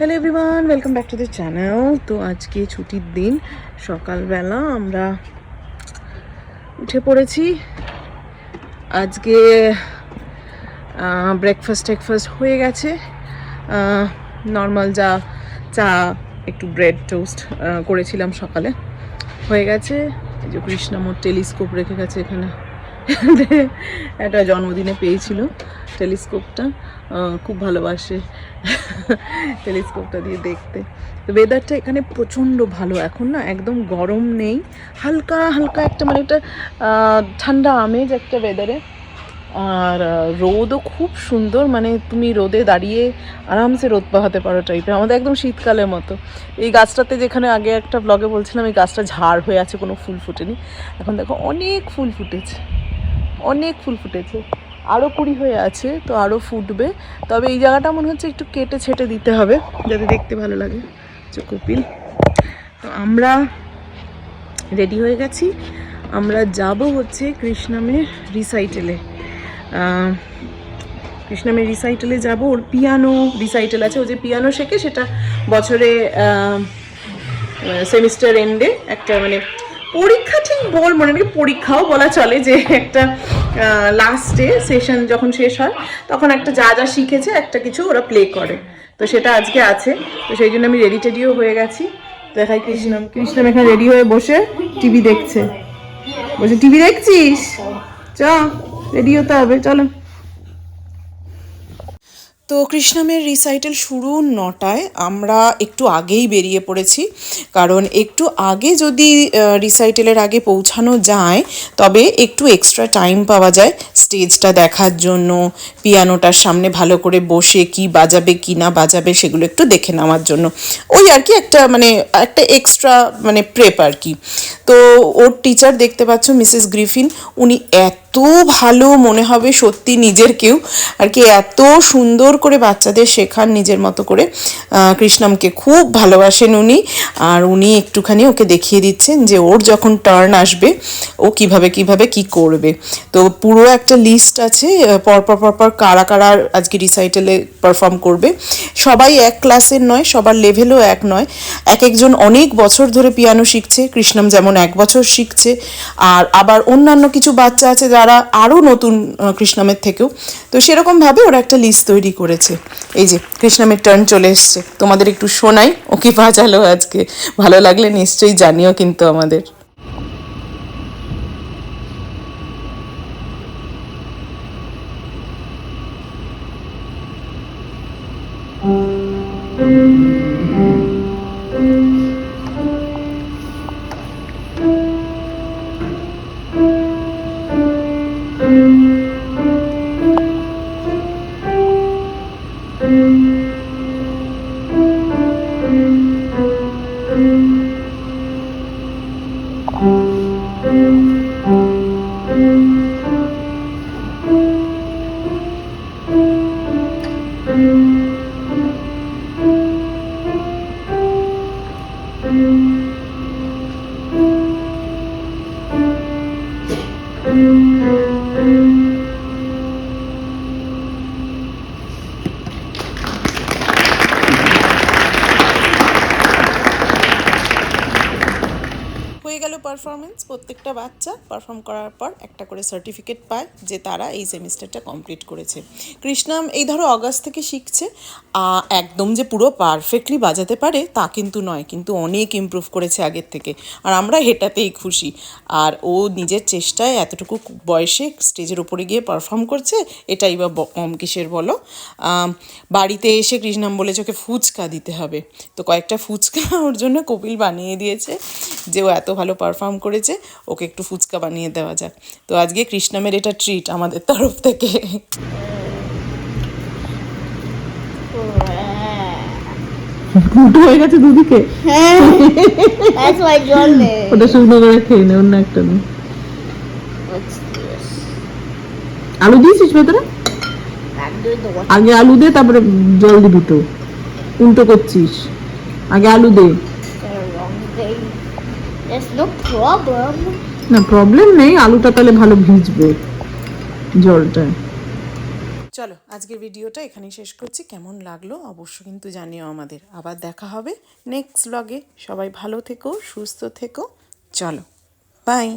Hello everyone welcome back to the channel তো আজকে ছুটির দিন, সকালবেলা আমরা উঠে পড়েছি। আজকে ব্রেকফাস্ট টেকফাস্ট হয়ে গেছে। নর্মাল যা চা, একটু ব্রেড টোস্ট করেছিলাম সকালে। হয়ে গেছে। এই যে কৃষ্ণামোর টেলিস্কোপ রেখে গেছে এখানে। একটা জন্মদিনে পেয়েছিল টেলিস্কোপটা। খুব ভালোবাসে টেলিস্কোপটা দিয়ে দেখতে। তো ওয়েদারটা এখানে প্রচণ্ড ভালো। এখন না একদম গরম নেই। হালকা হালকা একটা মানে একটা ঠান্ডা আমেজ একটা ওয়েদারে আর রোদও খুব সুন্দর। মানে তুমি রোদে দাঁড়িয়ে আরামসে রোদ পাহাতে পারো টাইপের আমাদের একদম শীতকালের মতো। এই গাছটাতে যেখানে আগে একটা ব্লগে বলছিলাম, এই গাছটা ঝাড় হয়ে আছে, কোনো ফুল ফুটেনি। এখন দেখো অনেক ফুল ফুটেছে। অনেক ফুল ফুটেছে। আরও কুড়ি হয়ে আছে, তো আরও ফুটবে। তবে এই জায়গাটা মনে হচ্ছে একটু কেটে ছেটে দিতে হবে, যাতে দেখতে ভালো লাগে। যে কপিল। তো আমরা রেডি হয়ে গেছি। আমরা যাব হচ্ছে কৃষ্ণামের রিসাইটেলে কৃষ্ণামের রিসাইটেলে যাব। ওর পিয়ানো রিসাইটেল আছে। ও যে পিয়ানো শেখে সেটা বছরে সেমিস্টার এন্ডে একটা মানে পরীক্ষা ঠিক বল মনে নেই, পরীক্ষাও বলা চলে যে একটা লাস্টে সেশন যখন শেষ হয়, তখন একটা যা যা শিখেছে একটা কিছু ওরা প্লে করে। তো সেটা আজকে আছে, তো সেই জন্য আমি রেডি টেডিও হয়ে গেছি। দেখাই কৃষ্ণম কৃষ্ণম এখানে রেডি হয়ে বসে টিভি দেখছে। বসে টিভি দেখছিস? চ রেডি হতে হবে, চলো। তো কৃষ্ণামের রিসাইটেল শুরু নটায়। আমরা একটু আগেই বেরিয়ে পড়েছি। কারণ একটু আগে যদি রিসাইটেলের আগে পৌঁছানো যায়, তবে একটু এক্সট্রা টাইম পাওয়া যায় স্টেজটা দেখার জন্য পিয়ানোটার সামনে ভালো করে বসে কি বাজাবে, কি না বাজাবে, সেগুলো একটু দেখে নেওয়ার জন্য। ওই আর কি একটা মানে একটা এক্সট্রা মানে প্রেপ আর কি। তো ওর টিচার দেখতে পাচ্ছ মিসেস গ্রিফিন উনি এত ভালো মনে হবে সত্যি নিজের কেউ। আর কি এত সুন্দর করে বাচ্চাদের শেখান নিজের মতো করে। কৃষ্ণমকে খুব ভালোবাসেন উনি। আর উনি একটুখানি ওকে দেখিয়ে দিচ্ছেন যে ওর যখন টার্ন আসবে, ও কীভাবে কীভাবে কি করবে। তো পুরো একটা লিস্ট আছে পরপর পরপর কারা কারা আজকে রিসাইটেলে পারফর্ম করবে। সবাই এক ক্লাসের নয়, সবার লেভেলও এক নয়। এক একজন অনেক বছর ধরে পিয়ানো শিখছে, কৃষ্ণম যেমন এক বছর শিখছে। আর আবার অন্যান্য কিছু বাচ্চা আছে যারা আরও নতুন কৃষ্ণামের থেকেও, তো সেরকমভাবে ওরা একটা লিস্ট তৈরি করেছে। এই যে, কৃষ্ণামের টার্ন চলে এসছে। তোমাদের একটু শোনাই ও কি বাজালো আজকে। ভালো লাগলে নিশ্চয়ই জানিও কিন্তু আমাদের। হয়ে গেল পারফরমেন্স প্রত্যেকটা বাচ্চা পারফর্ম করার পর একটা করে সার্টিফিকেট পায় যে তারা এই সেমিস্টারটা কমপ্লিট করেছে। কৃষ্ণাম এই ধরো অগাস্ট থেকে শিখছে একদম যে পুরো পারফেক্টলি বাজাতে পারে তা কিন্তু নয়, কিন্তু অনেক ইমপ্রুভ করেছে আগের থেকে। আর আমরা হেটাতেই খুশি। আর ও নিজের চেষ্টায় এতটুকু বয়সে স্টেজের উপরে গিয়ে পারফর্ম করছে, এটাই বা কম কিসের বলো? বাড়িতে এসে কৃষ্ণাম বলেছে ওকে ফুচকা দিতে হবে। তো কয়েকটা ফুচকা ওর জন্য কপিল বানিয়ে দিয়েছে। যে ও এত ভালো পারফর্ম করেছে ওকে একটু ফুচকা বানিয়ে দেওয়া যাক তো আজকে কৃষ্ণামের এটা ট্রিট আমাদের তরফ থেকে ফুটো হয়ে গেছে দুদিকে. ওটা শুকনো করে খেয়ে নে অন্য একটা নে আলু দিয়েছিস ভেতরে. আগে আলু দে তারপরে জল দিবি তো উল্টো করছিস আগে আলু দে. There's no problem. না প্রবলেম নেই আলুটা তাহলে ভালো ভিজবে জলটা। চলো আজকের ভিডিওটা এখানেই শেষ করছি। কেমন লাগল অবশ্য কিন্তু জানিও আমাদের। আবার দেখা হবে নেক্সট ব্লগে সবাই ভালো থেকো সুস্থ থেকো। চলো বাই